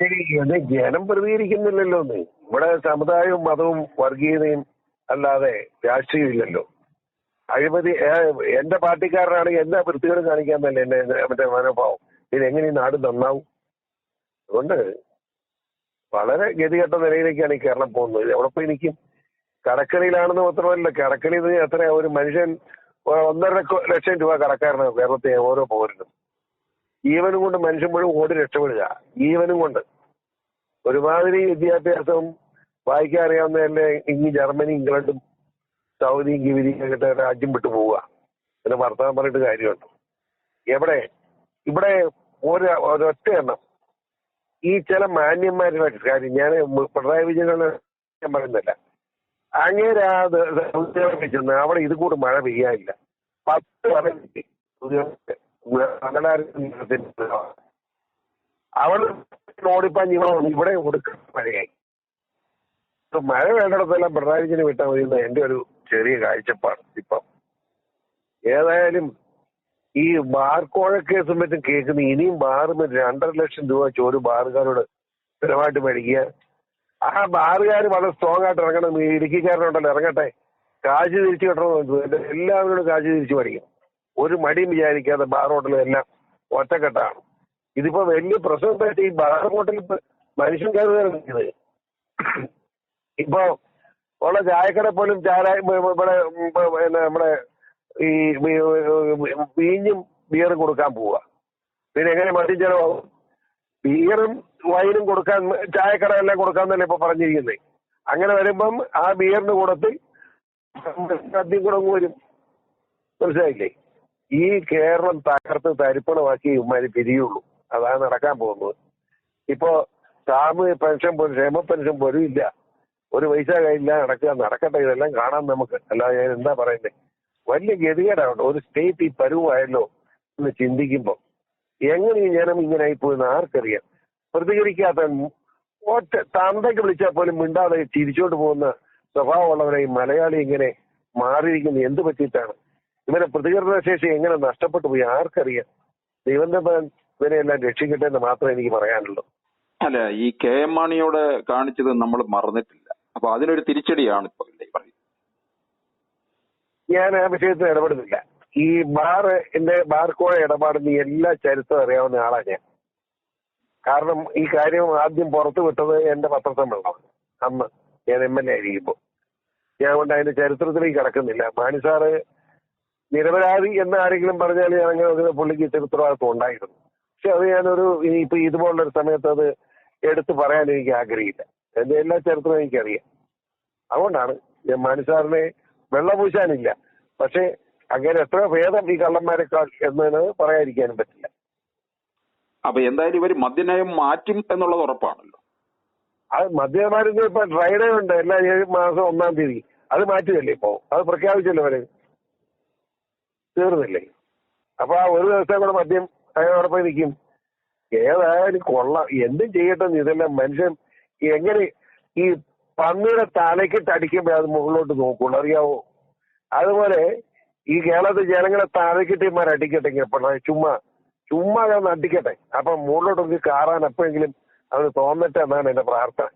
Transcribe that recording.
ഇത് ജനം പ്രതികരിക്കുന്നില്ലല്ലോ എന്ന്. ഇവിടെ സമുദായവും മതവും വർഗീയതയും അല്ലാതെ രാഷ്ട്രീയം ഇല്ലല്ലോ അഴിമതി എന്റെ പാർട്ടിക്കാരനാണെങ്കിൽ എന്താ വൃത്തികളും കാണിക്കാൻ തന്നെ എന്നെ മറ്റേ മനോഭാവം. പിന്നെ എങ്ങനെ ഈ നാട് നന്നാവും? അതുകൊണ്ട് വളരെ ഗതികെട്ട നിലയിലേക്കാണ് ഈ കേരളം പോകുന്നത്. എവിടെ പോയി നിൽക്കും. കടക്കണിയിലാണെന്ന് മാത്രമല്ല നിന്ന് എത്ര ഒരു മനുഷ്യൻ ഒന്നര ലക്ഷം രൂപ കടക്കാരനാണ് കേരളത്തിലെ ഓരോ പൗരനും. ജീവനും കൊണ്ട് മനുഷ്യൻ മുഴുവൻ ഓടി രക്ഷപ്പെടുക. ജീവനും കൊണ്ട്. ഒരുമാതിരി വിദ്യാഭ്യാസം വായിക്കാൻ അറിയാവുന്നതല്ലേ ഇനി ജർമ്മനി ഇംഗ്ലണ്ടും സൗദിയും ഗിവിരിയും ഒക്കെ രാജ്യം വിട്ടു പോവുക. പിന്നെ വർത്തമാനം പറഞ്ഞിട്ട് കാര്യമുണ്ട്. എവിടെ? ഇവിടെ ഒരു ഒരൊറ്റ എണ്ണം. ഈ ചില മാന്യന്മാരുടെ കാര്യം ഞാൻ പിണറായി വിജയനെ ഞാൻ പറയുന്നില്ല. അങ്ങേരാ അവിടെ ഇത് കൂടെ മഴ പെയ്യാനില്ല. പത്ത് വർഷം അവിടെ ഇവിടെ കൊടുക്കുന്ന മഴയായി മഴ വേണ്ടിടത്തെല്ലാം പിണറായി വിജയന് വിട്ടാൽ മതി എന്ന എന്റെ ഒരു ചെറിയ കാഴ്ചപ്പാട് ഇപ്പം. ഏതായാലും ഈ ബാർ കേസും മറ്റും കേൾക്കുന്ന ഇനിയും ബാറും രണ്ടര ലക്ഷം രൂപ വെച്ച് ബാറുകാരോട് സ്ഥിരമായിട്ട് മേടിക്കുക. ആ ബാറുകാർ വളരെ സ്ട്രോങ് ആയിട്ട് ഇറങ്ങണം. ഇടുക്കിക്കാരനുണ്ടല്ലോ ഇറങ്ങട്ടെ. കാശ് തിരിച്ചു കിട്ടണമെന്ന് എല്ലാവരോടും കാശ് തിരിച്ചു മേടിക്കും. ഒരു മടിയും വിചാരിക്കാതെ ബാർ ഹോട്ടലും എല്ലാം ഒറ്റക്കെട്ടാണ്. ഇതിപ്പോ വലിയ പ്രശ്നം ഈ ബാർ ഹോട്ടലിൽ മനുഷ്യൻ കയറുകയാണ് ഇപ്പോ ഉള്ള ചായക്കട പോലും ചാരായ ഇവിടെ നമ്മുടെ ഈ വീഞ്ഞും ബിയറും കൊടുക്കാൻ പോവുക പിന്നെ എങ്ങനെ മദ്യം ചെലവാകും? ബിയറും വൈനും കൊടുക്കാൻ ചായക്കട എല്ലാം കൊടുക്കാന്നല്ലേ ഇപ്പൊ പറഞ്ഞിരിക്കുന്നത് അങ്ങനെ വരുമ്പം ആ ബിയറിന്റെ കൂടത്തിൽ മദ്യം കൂടെ വരും. മനസ്സിലായില്ലേ? ഈ കേരളം തകർത്ത് തരിപ്പണമാക്കി ഇവന്മാര് പിരിയുള്ളൂ. അതാണ് നടക്കാൻ പോകുന്നത്. ഇപ്പോ സാമൂഹ്യ പെൻഷൻ പോലും ക്ഷേമ പെൻഷൻ പോലും ഇല്ല. ഒരു പൈസ കയ്യില്ല നടക്കുക നടക്കട്ടെ ഇതെല്ലാം കാണാം നമുക്ക്. അല്ലാതെ ഞാൻ എന്താ പറയുന്നത് വലിയ ഗതികേടാണ്. ഒരു സ്റ്റേറ്റ് ഈ പരുവായല്ലോ എന്ന് ചിന്തിക്കുമ്പോ. എങ്ങനെ ഈ ജനം ഇങ്ങനെ ആയിപ്പോയെന്ന് ആർക്കറിയാം? പ്രതികരിക്കാത്ത ഒറ്റ തന്തയ്ക്ക് വിളിച്ചാൽ പോലും മിണ്ടാതെ ചിരിച്ചോണ്ട് പോകുന്ന സ്വഭാവമുള്ളവരെ ഈ മലയാളി ഇങ്ങനെ മാറിയിരിക്കുന്നത് എന്ത് പറ്റിയിട്ടാണ്? ഇവരെ പ്രതികരണ ശേഷി എങ്ങനെ നഷ്ടപ്പെട്ടു പോയി? ആർക്കറിയാം? ദൈവം മകൻ ഇവരെല്ലാം രക്ഷിക്കട്ടെ എന്ന് മാത്രമേ എനിക്ക് പറയാനുള്ളൂ. അല്ല ഈ കെ എം മാണിയോട് കാണിച്ചത് നമ്മൾ മറന്നിട്ടില്ല. അപ്പൊ അതിനൊരു തിരിച്ചടിയാണ് ഇപ്പൊ ഞാൻ ആ വിഷയത്തിൽ ഇടപെടുന്നില്ല. ഈ ബാർ എന്റെ ബാർ കോഴ ഇടപാടിന് എല്ലാ ചരിത്രം അറിയാവുന്ന ആളാണ് ഞാൻ. കാരണം ഈ കാര്യം ആദ്യം പുറത്തു വിട്ടത് എന്റെ പത്രസമ്മേളനമാണ്. അന്ന് ഞാൻ എം എൽ എ ആയിരിക്കുമ്പോൾ. ഞാൻ കൊണ്ട് അതിന്റെ ചരിത്രത്തിലേക്ക് കിടക്കുന്നില്ല. മാണി സാറ് നിരപരാധി എന്ന് ആരെങ്കിലും പറഞ്ഞാൽ ഞാൻ അങ്ങനെ പുള്ളിക്ക് ഇത്തിരി ഉത്തരവാദിത്വം ഉണ്ടായിരുന്നു. പക്ഷെ അത് ഞാനൊരു ഈ- ഇപ്പൊ ഇതുപോലുള്ള ഒരു സമയത്ത് അത് എടുത്തു പറയാൻ എനിക്ക് ആഗ്രഹമില്ല. എന്റെ എല്ലാ ചരിത്രവും എനിക്കറിയാം. അതുകൊണ്ടാണ് ഞാൻ മാണി വെള്ളം പൂശാനില്ല. പക്ഷെ അങ്ങനെ എത്ര ഭേദം ഈ കള്ളന്മാരെക്കാൾ എന്നതിന് പറയാതിരിക്കാനും പറ്റില്ല. അപ്പൊ എന്തായാലും ഇവർ മദ്യനയം മാറ്റും എന്നുള്ളത് ഉറപ്പാണല്ലോ. അത് മദ്യപാനത്തിന് ഇപ്പൊ ഡ്രൈഡേ ഉണ്ട്. എല്ലാ ഏഴ് മാസം ഒന്നാം തീയതി. അത് മാറ്റുകയല്ലേ ഇപ്പോ? അത് പ്രഖ്യാപിച്ചല്ലോ അവർ. തീർന്നില്ലേ? അപ്പൊ ആ ഒരു ദിവസം കൂടെ മദ്യം അവിടെ പോയി നിൽക്കും ഏതായാലും കൊള്ളാം. എന്തും ചെയ്യട്ടെ ഇതെല്ലാം മനുഷ്യൻ എങ്ങനെ ഈ പന്നിയുടെ തലയ്ക്കിട്ട് അടിക്കുമ്പോ അത് മുകളിലോട്ട് നോക്കുള്ളൂ അറിയാവോ? അതുപോലെ ഈ കേരളത്തിൽ ജനങ്ങളെ താഴേക്കിട്ടിമാർ അടിക്കട്ടെ പിണറായി ചുമ്മാ ചുമ്മാ ഞാൻ അടിക്കട്ടെ അപ്പൊ മുകളിലോട്ട് മുകളിലോട്ടൊക്കെ കാറാൻ എപ്പോഴെങ്കിലും അത് തോന്നട്ടെ എന്നാണ് എന്റെ പ്രാർത്ഥന.